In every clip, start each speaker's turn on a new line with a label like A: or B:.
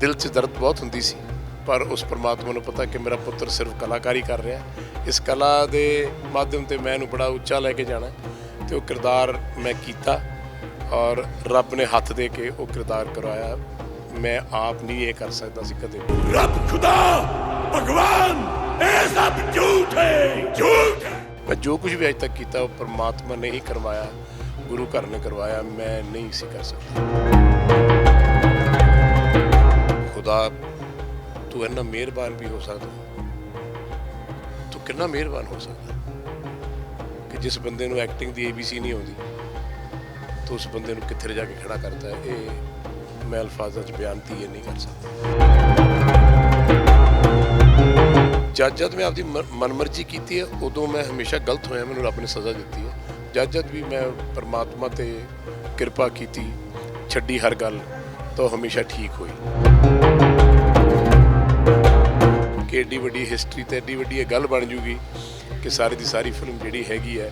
A: ਦਿਲ 'ਚ ਦਰਦ ਬਹੁਤ ਹੁੰਦੀ ਸੀ ਪਰ ਉਸ ਪਰਮਾਤਮਾ ਨੂੰ ਪਤਾ ਕਿ ਮੇਰਾ ਪੁੱਤਰ ਸਿਰਫ ਕਲਾਕਾਰੀ ਕਰ ਰਿਹਾ। ਇਸ ਕਲਾ ਦੇ ਮਾਧਿਅਮ ਤੇ ਮੈਂ ਇਹਨੂੰ ਬੜਾ ਉੱਚਾ ਲੈ ਕੇ ਜਾਣਾ। ਤੇ ਉਹ ਕਿਰਦਾਰ ਮੈਂ ਕੀਤਾ ਔਰ ਰੱਬ ਨੇ ਹੱਥ ਦੇ ਕੇ ਉਹ ਕਿਰਦਾਰ ਕਰਵਾਇਆ ਮੈਂ ਆਪ ਨਹੀਂ ਇਹ ਕਰ ਸਕਦਾ ਸੀ ਕਦੇ
B: ਰੱਬ ਖੁਦਾ ਭਗਵਾਨ ਇਹ ਸਭ ਝੂਠ ਹੈ ਝੂਠ
A: ਮੈਂ ਜੋ ਕੁਝ ਵੀ ਅਜ ਤੱਕ ਕੀਤਾ ਉਹ ਪਰਮਾਤਮਾ ਨੇ ਹੀ ਕਰਵਾਇਆ ਗੁਰੂ ਘਰ ਨੇ ਕਰਵਾਇਆ ਮੈਂ ਨਹੀਂ ਸੀ ਕਰ ਸਕਦਾ ਖੁਦਾ ਤੂੰ ਇੰਨਾ ਮਿਹਰਬਾਨ ਵੀ ਹੋ ਸਕਦਾ। ਤੂੰ ਕਿੰਨਾ ਮਿਹਰਬਾਨ ਹੋ ਸਕਦਾ ਕਿ ਜਿਸ ਬੰਦੇ ਨੂੰ ਐਕਟਿੰਗ ਦੀ ABC ਨਹੀਂ ਆਉਂਦੀ, ਤੂੰ ਉਸ ਬੰਦੇ ਨੂੰ ਕਿੱਥੇ ਜਾ ਕੇ ਖੜਾ ਕਰਦਾ ਹੈ, ਇਹ ਮੈਂ ਅਲਫਾਜ਼ਾਂ 'ਚ ਬਿਆਨ ਤੀਏ ਨਹੀਂ ਕਰ ਸਕਦਾ। ਜਦ ਜਦ ਮੈਂ ਆਪਦੀ ਮ- ਮਨਮਰਜ਼ੀ ਕੀਤੀ ਹੈ, ਉਦੋਂ ਮੈਂ ਹਮੇਸ਼ਾ ਗਲਤ ਹੋਇਆ, ਮੈਨੂੰ ਰੱਬ ਨੇ ਸਜ਼ਾ ਦਿੱਤੀ ਹੈ। ਜਦ ਜਦ ਵੀ ਮੈਂ ਪਰਮਾਤਮਾ ਤੇ ਕਿਰਪਾ ਕੀਤੀ, ਛੱਡੀ ਹਰ ਗੱਲ, ਤਾਂ ਉਹ ਹਮੇਸ਼ਾ ਠੀਕ ਹੋਈ। ਕਿ ਏਡੀ ਵੱਡੀ ਹਿਸਟਰੀ ਤੇ ਏਡੀ ਵੱਡੀ ਇਹ ਗੱਲ ਬਣ ਜੂਗੀ ਕਿ ਸਾਰੀ ਦੀ ਸਾਰੀ ਫਿਲਮ ਜਿਹੜੀ ਹੈਗੀ ਹੈ,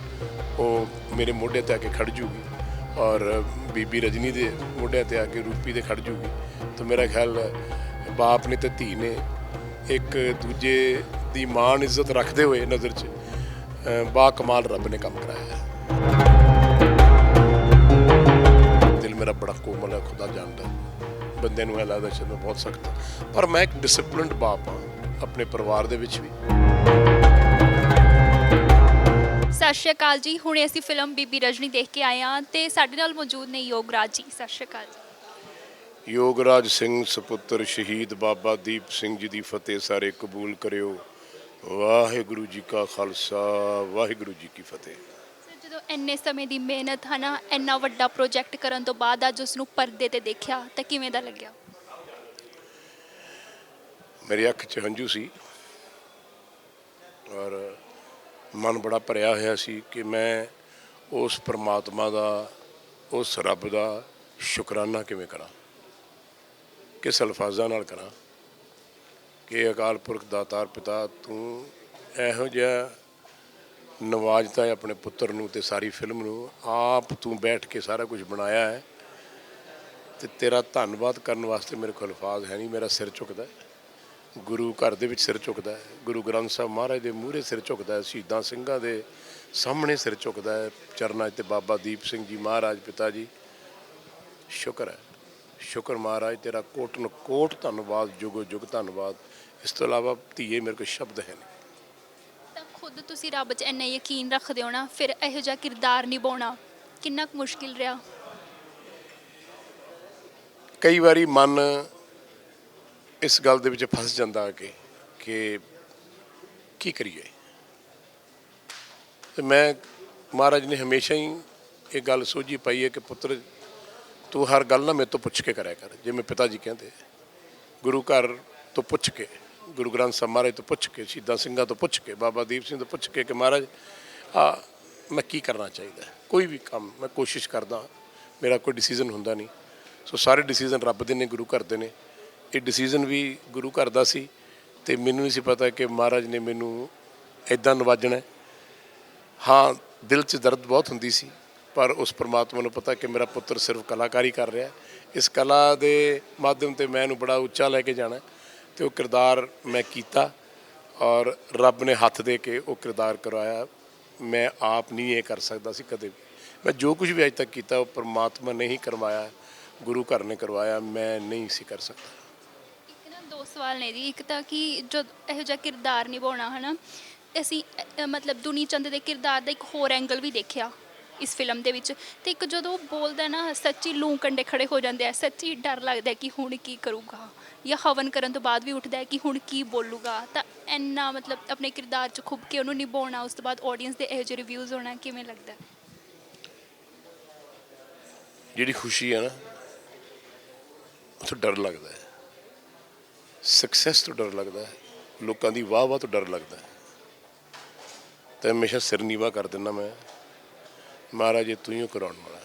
A: ਉਹ ਮੇਰੇ ਮੋਢੇ ਤੇ ਆ ਕੇ ਖੜ ਜੂਗੀ ਔਰ ਬੀਬੀ ਰਜਨੀ ਦੇ ਮੋਢੇ ਤੇ ਆ ਕੇ ਰੂਪੀ ਦੇ ਖੜ ਜੂਗੀ। ਤਾਂ ਮੇਰਾ ਖਿਆਲ ਬਾਪ ਨੇ ਤੇ ਧੀ ਨੇ ਇੱਕ ਦੂਜੇ ਦੀ ਮਾਣ ਇੱਜ਼ਤ ਰੱਖਦੇ ਹੋਏ ਨਜ਼ਰ 'ਚ ਬਾ ਕਮਾਲ ਰੱਬ ਨੇ ਕੰਮ ਕਰਾਇਆ ਹੈ। ਦਿਲ ਮੇਰਾ ਬੜਾ ਕੋਮਲ ਹੈ, ਖੁਦਾ ਜਾਣਦਾ ਹੈ। ਬੰਦੇ ਨੂੰ ਇਹ ਲੱਗਦਾ ਸ਼ਾਇਦ ਬਹੁਤ ਸਖਤ ਪਰ ਮੈਂ ਇੱਕ ਡਿਸਪਲਿਨਡ ਬਾਪ ਹਾਂ। ਆਪਣੇ ਪਰਿਵਾਰ ਦੇ ਵਿੱਚ ਵੀ।
C: ਸਤਿ ਸ਼੍ਰੀ ਅਕਾਲ ਜੀ। ਹੁਣੇ ਅਸੀਂ ਫਿਲਮ ਬੀਬੀ ਰਜਨੀ ਦੇਖ ਕੇ ਆਏ ਹਾਂ ਤੇ ਸਾਡੇ ਨਾਲ ਮੌਜੂਦ ਨੇ ਯੋਗਰਾਜ ਜੀ। ਸਤਿ ਸ਼੍ਰੀ ਅਕਾਲ ਜੀ।
A: ਯੋਗਰਾਜ ਸਿੰਘ ਸੁਪੁੱਤਰ ਸ਼ਹੀਦ ਬਾਬਾ ਦੀਪ ਸਿੰਘ ਜੀ ਦੀ ਫਤਿਹ ਸਾਰੇ ਕਬੂਲ ਕਰਿਓ। ਵਾਹਿਗੁਰੂ ਜੀ ਕਾ ਖਾਲਸਾ ਵਾਹਿਗੁਰੂ ਜੀ ਕੀ ਫਤਿਹ।
C: ਸਰ, ਜਦੋਂ ਇੰਨੇ ਸਮੇਂ ਦੀ ਮਿਹਨਤ ਹਨਾ ਇੰਨਾ ਵੱਡਾ ਪ੍ਰੋਜੈਕਟ ਕਰਨ ਤੋਂ ਬਾਅਦ ਅੱਜ ਉਸ ਨੂੰ ਪਰਦੇ ਤੇ ਦੇਖਿਆ ਤਾਂ ਕਿਵੇਂ ਦਾ ਲੱਗਿਆ?
A: ਮੇਰੀ ਅੱਖ 'ਚ ਹੰਝੂ ਸੀ ਔਰ ਮਨ ਬੜਾ ਭਰਿਆ ਹੋਇਆ ਸੀ ਕਿ ਮੈਂ ਉਸ ਪ੍ਰਮਾਤਮਾ ਦਾ, ਉਸ ਰੱਬ ਦਾ ਸ਼ੁਕਰਾਨਾ ਕਿਵੇਂ ਕਰਾਂ, ਕਿਸ ਅਲਫਾਜ਼ਾਂ ਨਾਲ ਕਰਾਂ ਕਿ ਅਕਾਲ ਪੁਰਖ ਦਾਤਾਰ ਪਿਤਾ ਤੂੰ ਇਹੋ ਜਿਹਾ ਨਵਾਜਤਾ ਹੈ ਆਪਣੇ ਪੁੱਤਰ ਨੂੰ ਤੇ ਸਾਰੀ ਫਿਲਮ ਨੂੰ ਆਪ ਤੂੰ ਬੈਠ ਕੇ ਸਾਰਾ ਕੁਝ ਬਣਾਇਆ ਹੈ ਤੇ ਤੇਰਾ ਧੰਨਵਾਦ ਕਰਨ ਵਾਸਤੇ ਮੇਰੇ ਕੋਲ ਅਲਫਾਜ਼ ਹੈ ਨਹੀਂ, ਮੇਰਾ ਸਿਰ ਝੁਕਦਾ ਹੈ। ਗੁਰੂ ਘਰ ਦੇ ਵਿੱਚ ਸਿਰ ਝੁਕਦਾ ਹੈ। ਗੁਰੂ ਗ੍ਰੰਥ ਸਾਹਿਬ ਮਹਾਰਾਜ ਦੇ ਮੂਹਰੇ ਸਿਰ ਝੁਕਦਾ ਹੈ ਸ਼ਹੀਦਾਂ ਸਿੰਘਾਂ ਦੇ ਸਾਹਮਣੇ ਸਿਰ ਝੁਕਦਾ ਹੈ। ਚਰਨਾਂ ਤੇ ਬਾਬਾ ਦੀਪ ਸਿੰਘ ਜੀ ਮਹਾਰਾਜ ਪਿਤਾ ਜੀ। ਸ਼ੁਕਰ ਹੈ। ਸ਼ੁਕਰ ਮਹਾਰਾਜ ਤੇਰਾ ਕੋਟਨ ਕੋਟ ਧੰਨਵਾਦ ਜੁਗੋ ਜੁਗ ਧੰਨਵਾਦ। ਇਸ ਤੋਂ ਇਲਾਵਾ ਧੀਏ ਮੇਰੇ ਕੋਲ ਸ਼ਬਦ ਹੈ ਨਹੀਂ।
C: ਤਾਂ ਖੁਦ ਤੁਸੀਂ ਰੱਬ 'ਚ ਇੰਨਾ ਯਕੀਨ ਰੱਖਦੇ ਹੋ ਨਾ ਫਿਰ ਇਹੋ ਜਿਹਾ ਕਿਰਦਾਰ ਨਿਭਾਉਣਾ ਕਿੰਨਾ ਕੁ ਮੁਸ਼ਕਿਲ ਰਿਹਾ?
A: ਕਈ ਵਾਰੀ ਮਨ ਇਸ ਗੱਲ ਦੇ ਵਿੱਚ ਫਸ ਜਾਂਦਾ ਕਿ ਕਿ ਕੀ ਕਰੀਏ? ਤੇ ਮੈਂ ਮਹਾਰਾਜ ਨੇ ਹਮੇਸ਼ਾ ਹੀ ਇਹ ਗੱਲ ਸੋਝੀ ਪਾਈ ਹੈ ਕਿ ਪੁੱਤਰ, ਤੂੰ ਹਰ ਗੱਲ ਨਾ ਮੇਰੇ ਤੋਂ ਪੁੱਛ ਕੇ ਕਰਿਆ ਕਰ ਜਿਵੇਂ ਪਿਤਾ ਜੀ ਕਹਿੰਦੇ। ਗੁਰੂ ਘਰ ਤੋਂ ਪੁੱਛ ਕੇ, ਗੁਰੂ ਗ੍ਰੰਥ ਸਾਹਿਬ ਮਹਾਰਾਜ ਤੋਂ ਪੁੱਛ ਕੇ, ਸ਼ਹੀਦਾਂ ਸਿੰਘਾਂ ਤੋਂ ਪੁੱਛ ਕੇ, ਬਾਬਾ ਦੀਪ ਸਿੰਘ ਤੋਂ ਪੁੱਛ ਕੇ ਕਿ ਮਹਾਰਾਜ, ਆ ਮੈਂ ਕੀ ਕਰਨਾ ਚਾਹੀਦਾ? ਕੋਈ ਵੀ ਕੰਮ ਮੈਂ ਕੋਸ਼ਿਸ਼ ਕਰਦਾ, ਮੇਰਾ ਕੋਈ ਡਿਸੀਜਨ ਹੁੰਦਾ ਨਹੀਂ। ਸੋ ਸਾਰੇ ਡਿਸੀਜਨ ਰੱਬ ਦੇ ਨੇ, ਗੁਰੂ ਘਰ ਦੇ ਨੇ। ਇਹ ਡਿਸੀਜਨ ਵੀ ਗੁਰੂ ਘਰ ਦਾ ਸੀ ਤੇ ਮੈਨੂੰ ਨਹੀਂ ਸੀ ਪਤਾ ਕਿ ਮਹਾਰਾਜ ਨੇ ਮੈਨੂੰ ਇਦਾਂ ਨਵਾਜਣਾ ਹਾਂ। ਦਿਲ 'ਚ ਦਰਦ ਬਹੁਤ ਹੁੰਦੀ ਸੀ, ਪਰ ਉਸ ਪਰਮਾਤਮਾ ਨੂੰ ਪਤਾ ਕਿ ਮੇਰਾ ਪੁੱਤਰ ਸਿਰਫ ਕਲਾਕਾਰੀ ਕਰ ਰਿਹਾ ਇਸ ਕਲਾ ਦੇ ਮਾਧਿਅਮ ਤੇ ਮੈਂ ਇਹਨੂੰ ਬੜਾ ਉੱਚਾ ਲੈ ਕੇ ਜਾਣਾ ਹੈ। ਤੇ ਉਹ ਕਿਰਦਾਰ ਮੈਂ ਕੀਤਾ ਔਰ ਰੱਬ ਨੇ ਹੱਥ ਦੇ ਕੇ ਉਹ ਕਿਰਦਾਰ ਕਰਵਾਇਆ। ਮੈਂ ਆਪ ਨਹੀਂ ਇਹ ਕਰ ਸਕਦਾ ਸੀ ਕਦੇ ਵੀ। ਮੈਂ ਜੋ ਕੁਝ ਵੀ ਅਜ ਤੱਕ ਕੀਤਾ, ਉਹ ਪਰਮਾਤਮਾ ਨੇ ਹੀ ਕਰਵਾਇਆ, ਗੁਰੂ ਘਰ ਨੇ ਕਰਵਾਇਆ, ਮੈਂ ਨਹੀਂ ਸੀ ਕਰ ਸਕਦਾ।
C: ਸਵਾਲ ਨੇ ਜੀ। ਇੱਕ ਤਾਂ ਕਿ ਜਦ ਇਹੋ ਜਿਹਾ ਕਿਰਦਾਰ ਨਿਭਾਉਣਾ ਹਨਾ ਅਸੀਂ ਅ, ਮਤਲਬ ਦੁਨੀ ਚੰਦ ਦੇ ਕਿਰਦਾਰ ਦਾ ਇੱਕ ਹੋਰ ਐਂਗਲ ਵੀ ਦੇਖਿਆ ਇਸ ਫਿਲਮ ਦੇ ਵਿੱਚ। ਤੇ ਇੱਕ ਜਦੋਂ ਉਹ ਬੋਲਦਾ ਨਾ ਸੱਚੀ ਲੂੰ ਕੰਡੇ ਖੜੇ ਹੋ ਜਾਂਦੇ ਆ ਸੱਚੀ ਡਰ ਲੱਗਦਾ ਹੈ ਕਿ ਹੁਣ ਕੀ ਕਰੂਗਾ ਜਾਂ ਹਵਨ ਕਰਨ ਤੋਂ ਬਾਅਦ ਵੀ ਉੱਠਦਾ ਹੈ ਕਿ ਹੁਣ ਕੀ ਬੋਲੂਗਾ। ਤਾਂ ਇੰਨਾ ਮਤਲਬ ਆਪਣੇ ਕਿਰਦਾਰ 'ਚ ਖੁੱਬ ਕੇ ਉਹਨੂੰ ਨਿਭਾਉਣਾ ਉਸ ਤੋਂ ਬਾਅਦ ਆਡੀਅנס ਦੇ ਇਹੋ ਜਿਹੇ ਰਿਵਿਊਜ਼ ਹੋਣਾ ਕਿਵੇਂ ਲੱਗਦਾ
A: ਜਿਹੜੀ ਖੁਸ਼ੀ ਹੈ ਨਾ ਉਹ ਡਰ ਲੱਗਦਾ ਹੈ। ਸਕਸੈਸ ਤੋਂ ਡਰ ਲੱਗਦਾ ਹੈ। ਲੋਕਾਂ ਦੀ ਵਾਹ ਵਾਹ ਤੋਂ ਡਰ ਲੱਗਦਾ ਹੈ। ਤੇ ਹਮੇਸ਼ਾ ਸਿਰ ਨੀਵਾ ਕਰ ਦਿੰਦਾ ਮੈਂ। ਮਹਾਰਾਜ ਤੂੰ ਹੀ ਕਰਾਉਣ ਵਾਲਾ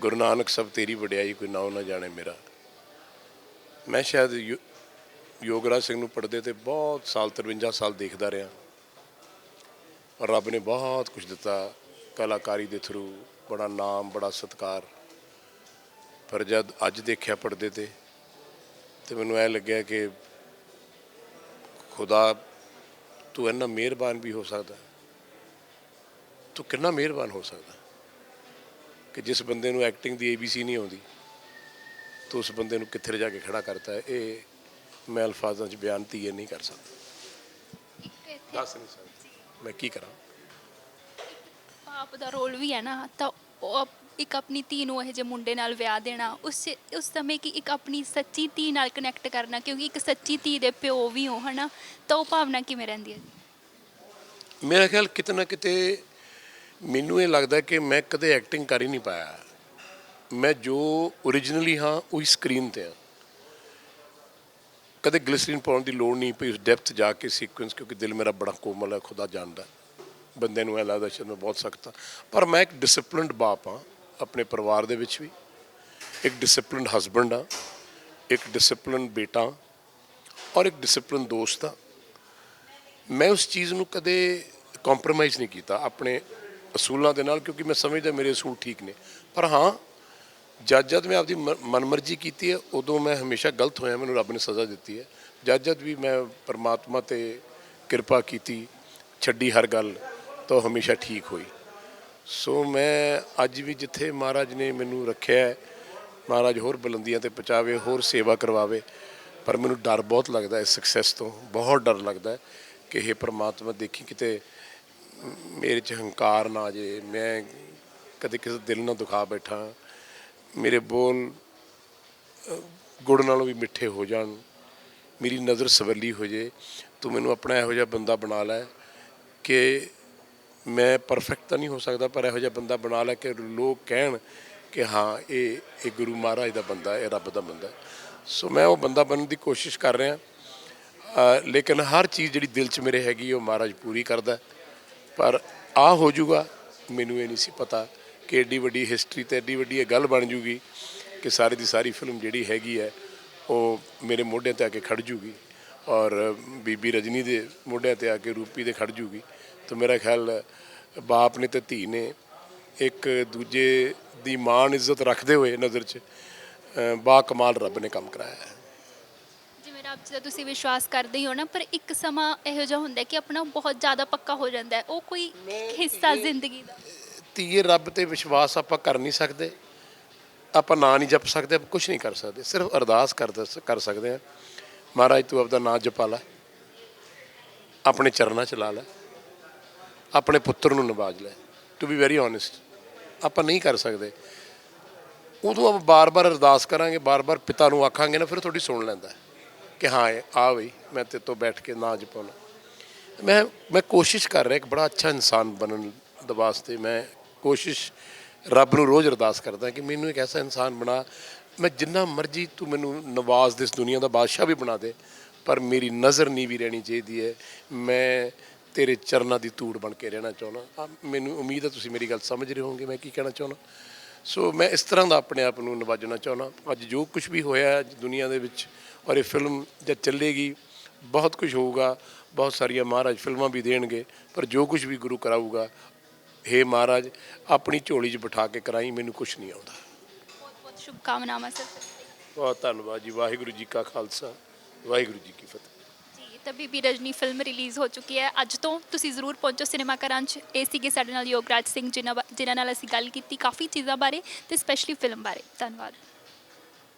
A: ਗੁਰੂ ਨਾਨਕ ਸਭ ਤੇਰੀ ਵਡਿਆਈ, ਕੋਈ ਨਾਉ ਨਾ ਜਾਣੇ ਮੇਰਾ। ਮੈਂ ਸ਼ਾਇਦ ਯੋ- ਯੋਗਰਾਜ ਸਿੰਘ ਨੂੰ ਪੜਦੇ ਤੇ ਬਹੁਤ ਸਾਲ 53 ਸਾਲ ਦੇਖਦਾ ਰਿਹਾ। ਔਰ ਰੱਬ ਨੇ ਬਹੁਤ ਕੁਝ ਦਿੱਤਾ। ਕਲਾਕਾਰੀ ਦੇ ਥਰੂ ਬੜਾ ਨਾਮ, ਬੜਾ ਸਤਿਕਾਰ। ਪਰ ਜਦ ਅੱਜ ਦੇਖਿਆ ਪੜਦੇ ਤੇ ਤੇ ਮੈਨੂੰ ਐ ਲੱਗਿਆ ਕਿ ਖੁਦਾ ਤੂੰ ਇੰਨਾ ਮਿਹਰਬਾਨ ਵੀ ਹੋ ਸਕਦਾ। ਤੂੰ ਕਿੰਨਾ ਮਿਹਰਬਾਨ ਹੋ ਸਕਦਾ ਕਿ ਜਿਸ ਬੰਦੇ ਨੂੰ ਐਕਟਿੰਗ ਦੀ ABC ਨਹੀਂ ਆਉਂਦੀ ਤੂੰ ਉਸ ਬੰਦੇ ਨੂੰ ਕਿੱਥੇ ਲਿਜਾ ਕੇ ਖੜਾ ਕਰਤਾ ਇਹ ਮੈਂ ਅਲਫਾਜ਼ਾਂ 'ਚ ਬਿਆਨ ਤੀਏ ਨਹੀਂ ਕਰ ਸਕਦਾ। ਦੱਸ ਨਹੀਂ ਸਕਦਾ। ਮੈਂ ਕੀ ਕਰਾਂ?
C: ਪਾਪ ਦਾ ਰੋਲ ਵੀ ਹੈ ਨਾ ਤਾਂ ਉਹ ਇੱਕ ਆਪਣੀ ਧੀ ਨੂੰ ਇਹ ਜੇ ਮੁੰਡੇ ਨਾਲ ਵਿਆਹ ਦੇਣਾ, ਉਸ ਉਸ ਸਮੇਂ ਕਿ ਇੱਕ ਆਪਣੀ ਸੱਚੀ ਧੀ ਨਾਲ ਕਨੈਕਟ ਕਰਨਾ, ਕਿਉਂਕਿ ਇੱਕ ਸੱਚੀ ਧੀ ਦੇ ਪਿਓ ਵੀ ਹੋ ਹਨਾ? ਤਾਂ ਉਹ ਭਾਵਨਾ ਕਿਵੇਂ ਰਹਿੰਦੀ ਹੈ
A: ਮੇਰਾ ਖਿਆਲ ਕਿਤੇ ਨਾ ਕਿਤੇ ਮੈਨੂੰ ਇਹ ਲੱਗਦਾ ਕਿ ਮੈਂ ਕਦੇ ਐਕਟਿੰਗ ਕਰ ਹੀ ਨਹੀਂ ਪਾਇਆ। ਮੈਂ ਜੋ ਓਰੀਜਨਲੀ ਹਾਂ, ਉਹੀ ਸਕਰੀਨ ਤੇ ਹਾਂ। ਕਦੇ ਗਲਿਸਰੀਨ ਪਾਉਣ ਦੀ ਲੋੜ ਨਹੀਂ ਪਈ, ਉਸ ਡੈਪਥ ਜਾ ਕੇ ਸੀਕੁਐਂਸ ਕਿਉਂਕਿ ਦਿਲ ਮੇਰਾ ਬੜਾ ਕੋਮਲ ਹੈ, ਖੁਦਾ ਜਾਣਦਾ। ਬੰਦੇ ਨੂੰ ਇਹ ਲੱਗਦਾ ਸ਼ਾਇਦ ਮੈਂ ਬਹੁਤ ਸਖਤ ਹਾਂ। ਪਰ ਮੈਂ ਇੱਕ ਡਿਸਪਲਿਨਡ ਬਾਪ ਹਾਂ। ਆਪਣੇ ਪਰਿਵਾਰ ਦੇ ਵਿੱਚ ਵੀ ਇੱਕ ਡਿਸਪਲਿਨਡ ਹਸਬੰਡ ਹਾਂ, ਇੱਕ ਡਿਸਪਲਿਨਡ ਬੇਟਾ ਔਰ ਇੱਕ ਡਿਸਪਲਿਨ ਦੋਸਤ ਹਾਂ। ਮੈਂ ਉਸ ਚੀਜ਼ ਨੂੰ ਕਦੇ ਕੰਪਰੋਮਾਈਜ਼ ਨਹੀਂ ਕੀਤਾ ਆਪਣੇ ਅਸੂਲਾਂ ਦੇ ਨਾਲ ਕਿਉਂਕਿ ਮੈਂ ਸਮਝਦਾ ਮੇਰੇ ਅਸੂਲ ਠੀਕ ਨੇ। ਪਰ ਹਾਂ, ਜਦ ਜਦ ਮੈਂ ਆਪਦੀ ਮ- ਮਨਮਰਜ਼ੀ ਕੀਤੀ ਹੈ, ਉਦੋਂ ਮੈਂ ਹਮੇਸ਼ਾ ਗਲਤ ਹੋਇਆ, ਮੈਨੂੰ ਰੱਬ ਨੇ ਸਜ਼ਾ ਦਿੱਤੀ ਹੈ। ਜਦ ਜਦ ਵੀ ਮੈਂ ਪਰਮਾਤਮਾ ਤੇ ਕਿਰਪਾ ਕੀਤੀ, ਛੱਡੀ ਹਰ ਗੱਲ, ਤਾਂ ਉਹ ਹਮੇਸ਼ਾ ਠੀਕ ਹੋਈ। ਸੋ ਮੈਂ ਅੱਜ ਵੀ ਜਿੱਥੇ ਮਹਾਰਾਜ ਨੇ ਮੈਨੂੰ ਰੱਖਿਆ ਮਹਾਰਾਜ ਹੋਰ ਬੁਲੰਦੀਆਂ ਤੇ ਪਹੁੰਚਾਵੇ, ਹੋਰ ਸੇਵਾ ਕਰਵਾਵੇ, ਪਰ ਮੈਨੂੰ ਡਰ ਬਹੁਤ ਲੱਗਦਾ ਇਸ ਸਕਸੈਸ ਤੋਂ, ਬਹੁਤ ਡਰ ਲੱਗਦਾ ਕਿ ਇਹ ਪਰਮਾਤਮਾ, ਦੇਖੀ ਕਿਤੇ ਮੇਰੇ ਚ ਹੰਕਾਰ ਨਾ ਆ ਜੇ ਮੈਂ ਕਦੇ ਕਿਸੇ ਦਿਲ ਨੂੰ ਦੁਖਾ ਬੈਠਾ, ਮੇਰੇ ਬੋਲ ਗੁੜ ਨਾਲੋਂ ਵੀ ਮਿੱਠੇ ਹੋ ਜਾਣ, ਮੇਰੀ ਨਜ਼ਰ ਸਵੱਲੀ ਹੋ ਜੇ ਤੂੰ ਮੈਨੂੰ ਆਪਣਾ ਇਹੋ ਜਿਹਾ ਬੰਦਾ ਬਣਾ ਲੈ ਕਿ ਮੈਂ ਪਰਫੈਕਟ ਤਾਂ ਨਹੀਂ ਹੋ ਸਕਦਾ, ਪਰ ਇਹੋ ਜਿਹਾ ਬੰਦਾ ਬਣਾ ਲੈ ਕਿ ਲੋਕ ਕਹਿਣ ਕਿ ਹਾਂ, ਇਹ ਇਹ ਗੁਰੂ ਮਹਾਰਾਜ ਦਾ ਬੰਦਾ ਹੈ, ਇਹ ਰੱਬ ਦਾ ਬੰਦਾ ਹੈ। ਸੋ ਮੈਂ ਉਹ ਬੰਦਾ ਬਣਨ ਦੀ ਕੋਸ਼ਿਸ਼ ਕਰ ਰਿਹਾ। ਲੇਕਿਨ ਹਰ ਚੀਜ਼ ਜਿਹੜੀ ਦਿਲ 'ਚ ਮੇਰੇ ਹੈਗੀ, ਉਹ ਮਹਾਰਾਜ ਪੂਰੀ ਕਰਦਾ ਪਰ ਆ ਹੋ ਜਾਊਗਾ, ਮੈਨੂੰ ਇਹ ਨਹੀਂ ਸੀ ਪਤਾ ਕਿ ਏਡੀ ਵੱਡੀ ਹਿਸਟਰੀ ਤੇ ਏਡੀ ਵੱਡੀ ਇਹ ਗੱਲ ਬਣ ਜੂਗੀ ਕਿ ਸਾਰੀ ਦੀ ਸਾਰੀ ਫਿਲਮ ਜਿਹੜੀ ਹੈਗੀ ਹੈ, ਉਹ ਮੇਰੇ ਮੋਢਿਆਂ ਤੇ ਆ ਕੇ ਖੜ ਜੂਗੀ ਔਰ ਬੀਬੀ ਰਜਨੀ ਦੇ ਮੋਢਿਆਂ ਤੇ ਆ ਕੇ ਰੂਪੀ ਦੇ ਖੜ ਜੂਗੀ। ਤਾਂ ਮੇਰਾ ਖਿਆਲ ਬਾਪ ਨੇ ਤੇ ਧੀ ਨੇ ਇੱਕ ਦੂਜੇ ਦੀ ਮਾਣ ਇੱਜ਼ਤ ਰੱਖਦੇ ਹੋਏ ਨਜ਼ਰ 'ਚ ਬਾ ਕਮਾਲ ਰੱਬ ਨੇ ਕੰਮ ਕਰਾਇਆ ਹੈ।
C: ਜਿਵੇਂ ਰੱਬ ਤਾਂ ਤੁਸੀਂ ਵਿਸ਼ਵਾਸ ਕਰਦੇ ਹੀ ਹੋ ਨਾ ਪਰ ਇੱਕ ਸਮਾਂ ਇਹੋ ਜਿਹਾ ਹੁੰਦਾ ਕਿ ਆਪਣਾ ਬਹੁਤ ਜ਼ਿਆਦਾ ਪੱਕਾ ਹੋ ਜਾਂਦਾ ਹੈ। ਉਹ ਕੋਈ ਹਿੱਸਾ ਜ਼ਿੰਦਗੀ ਦਾ?
A: ਧੀਏ ਰੱਬ ਤੇ ਵਿਸ਼ਵਾਸ ਆਪਾਂ ਕਰ ਨਹੀਂ ਸਕਦੇ। ਆਪਾਂ ਨਾਂ ਨਹੀਂ ਜਪ ਸਕਦੇ ਆਪਾਂ ਕੁਝ ਨਹੀਂ ਕਰ ਸਕਦੇ। ਸਿਰਫ ਅਰਦਾਸ ਕਰ ਕਰ ਸਕਦੇ ਹਾਂ। ਮਹਾਰਾਜ ਤੂੰ ਆਪਦਾ ਨਾਂ ਜਪਾ ਲੈ। ਆਪਣੇ ਚਰਨਾਂ ਚ ਲਾ ਲੈ। ਆਪਣੇ ਪੁੱਤਰ ਨੂੰ ਨਵਾਜ ਲੈ। ਟੂ ਬੀ ਵੈਰੀ ਓਨੈਸਟ ਆਪਾਂ ਨਹੀਂ ਕਰ ਸਕਦੇ। ਉਦੋਂ ਆਪਾਂ ਬਾਰ-ਬਾਰ ਅਰਦਾਸ ਕਰਾਂਗੇ, ਬਾਰ-ਬਾਰ ਪਿਤਾ ਨੂੰ ਆਖਾਂਗੇ ਨਾ, ਫਿਰ ਤੁਹਾਡੀ ਸੁਣ ਲੈਂਦਾ ਕਿ ਹਾਂ ਆ ਬਈ, ਮੈਂ ਤੇ ਤੋਂ ਬੈਠ ਕੇ ਨਾਂ ਪਾਉਣਾ ਮੈਂ ਮੈਂ ਕੋਸ਼ਿਸ਼ ਕਰ ਰਿਹਾ ਇੱਕ ਬੜਾ ਅੱਛਾ ਇਨਸਾਨ ਬਣਨ ਦੇ ਵਾਸਤੇ ਮੈਂ ਕੋਸ਼ਿਸ਼ ਰੱਬ ਨੂੰ ਰੋਜ਼ ਅਰਦਾਸ ਕਰਦਾ ਕਿ ਮੈਨੂੰ ਇੱਕ ਐਸਾ ਇਨਸਾਨ ਬਣਾ, ਮੈਂ ਜਿੰਨਾ ਮਰਜ਼ੀ ਤੂੰ ਮੈਨੂੰ ਨਵਾਜ਼ ਦੇ ਇਸ ਦੁਨੀਆ ਦਾ ਬਾਦਸ਼ਾਹ ਵੀ ਬਣਾ ਦੇ, ਪਰ ਮੇਰੀ ਨਜ਼ਰ ਨਹੀਂ ਵੀ ਰਹਿਣੀ ਚਾਹੀਦੀ ਹੈ। ਮੈਂ ਤੇਰੇ ਚਰਨਾਂ ਦੀ ਧੂੜ ਬਣ ਕੇ ਰਹਿਣਾ ਚਾਹੁੰਦਾ। ਆ ਮੈਨੂੰ ਉਮੀਦ ਹੈ ਤੁਸੀਂ ਮੇਰੀ ਗੱਲ ਸਮਝ ਰਹੇ ਹੋਵੋਗੇ ਮੈਂ ਕੀ ਕਹਿਣਾ ਚਾਹੁੰਦਾ। ਸੋ ਮੈਂ ਇਸ ਤਰ੍ਹਾਂ ਦਾ ਆਪਣੇ ਆਪ ਨੂੰ ਨਵਾਜਣਾ ਚਾਹੁੰਦਾ। ਅੱਜ ਜੋ ਕੁਝ ਵੀ ਹੋਇਆ ਦੁਨੀਆ ਦੇ ਵਿੱਚ ਔਰ ਇਹ ਫਿਲਮ ਜਦ ਚੱਲੇਗੀ ਬਹੁਤ ਕੁਝ ਹੋਊਗਾ ਬਹੁਤ ਸਾਰੀਆਂ ਮਹਾਰਾਜ ਫਿਲਮਾਂ ਵੀ ਦੇਣਗੇ ਪਰ ਜੋ ਕੁਝ ਵੀ ਗੁਰੂ ਕਰਾਊਗਾ ਹੇ ਮਹਾਰਾਜ ਆਪਣੀ ਝੋਲੀ 'ਚ ਬਿਠਾ ਕੇ ਕਰਾਈ ਮੈਨੂੰ ਕੁਝ ਨਹੀਂ ਆਉਂਦਾ।
C: ਬਹੁਤ ਬਹੁਤ ਸ਼ੁਭਕਾਮਨਾਵਾਂ ਸਰ।
A: ਬਹੁਤ ਧੰਨਵਾਦ ਜੀ ਵਾਹਿਗੁਰੂ ਜੀ ਕਾ ਖਾਲਸਾ ਵਾਹਿਗੁਰੂ ਜੀ ਕੀ ਫਤਿਹ।
C: ਤਾਂ ਬੀਬੀ ਰਜਨੀ ਫਿਲਮ ਰਿਲੀਜ਼ ਹੋ ਚੁੱਕੀ ਹੈ। ਅੱਜ ਤੋਂ ਤੁਸੀਂ ਜ਼ਰੂਰ ਪਹੁੰਚੋ ਸਿਨੇਮਾ ਘਰਾਂ 'ਚ। ਇਹ ਸੀਗੇ ਸਾਡੇ ਨਾਲ ਯੋਗਰਾਜ ਸਿੰਘ, ਜਿਨ੍ਹਾਂ ਬਾ- ਜਿਨ੍ਹਾਂ ਨਾਲ ਅਸੀਂ ਗੱਲ ਕੀਤੀ ਕਾਫੀ ਚੀਜ਼ਾਂ ਬਾਰੇ ਤੇ ਸਪੈਸ਼ਲੀ ਫਿਲਮ ਬਾਰੇ। ਧੰਨਵਾਦ।